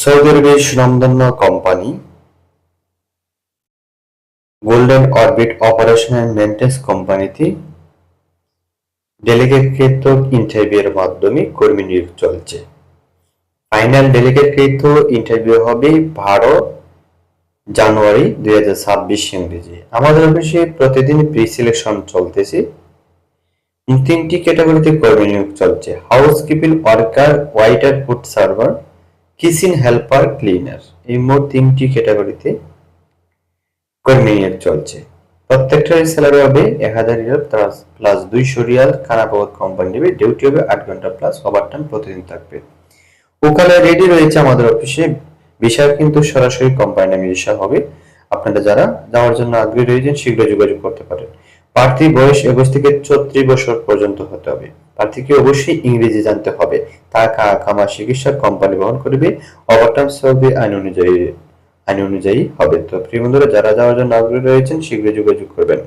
Saudi আরবের সুনামধন্য company golden orbit operation and maintenance কোম্পানিতে ডেলিগেটকৃত ইন্টারভিউয়ের মাধ্যমে কর্মী নিয়োগ চলছে। ফাইনাল ডেলিগেটকৃত ইন্টারভিউ হবে বারো জানুয়ারি দুই হাজার ছাব্বিশ ইংরেজি। আমাদের অফিসে প্রতিদিন প্রি সিলেকশন চলতেছে। তিনটি ক্যাটাগরিতে কর্মী নিয়োগ চলছে। Housekeeping worker, waiter, food server kitchen helper cleaner এই মোট তিনটি ক্যাটাগরিতে কর্মী চলছে। প্রত্যেকটার স্যালারি হবে এক হাজার রিয়াল প্লাস দুইশো রিয়াল। খানা কোম্পানি নেবে ডিউটি হবে আট ঘণ্টা প্লাস ওভারটাইম প্রতিদিন থাকবে। ওকালে রেডি রয়েছে আমাদের অফিসে বিষয়, কিন্তু সরাসরি কোম্পানি নামে হবে। আপনারা যারা যাওয়ার জন্য আগ্রহী রয়েছেন শীঘ্র যোগাযোগ করতে পারেন। প্রার্থী বয়স একুশ থেকে ছত্রিশ বছর পর্যন্ত হতে হবে। প্রার্থীকে অবশ্যই ইংরেজি জানতে হবে। তার কামা চিকিৎসা কোম্পানি বহন করবে। ওভারটাইম সৌদি আইন অনুযায়ী আইন অনুযায়ী হবে। তো প্রিয় বন্ধুরা, যারা যাওয়ার জন্য আগ্রহী রয়েছেন, শীঘ্রই যোগাযোগ করবেন।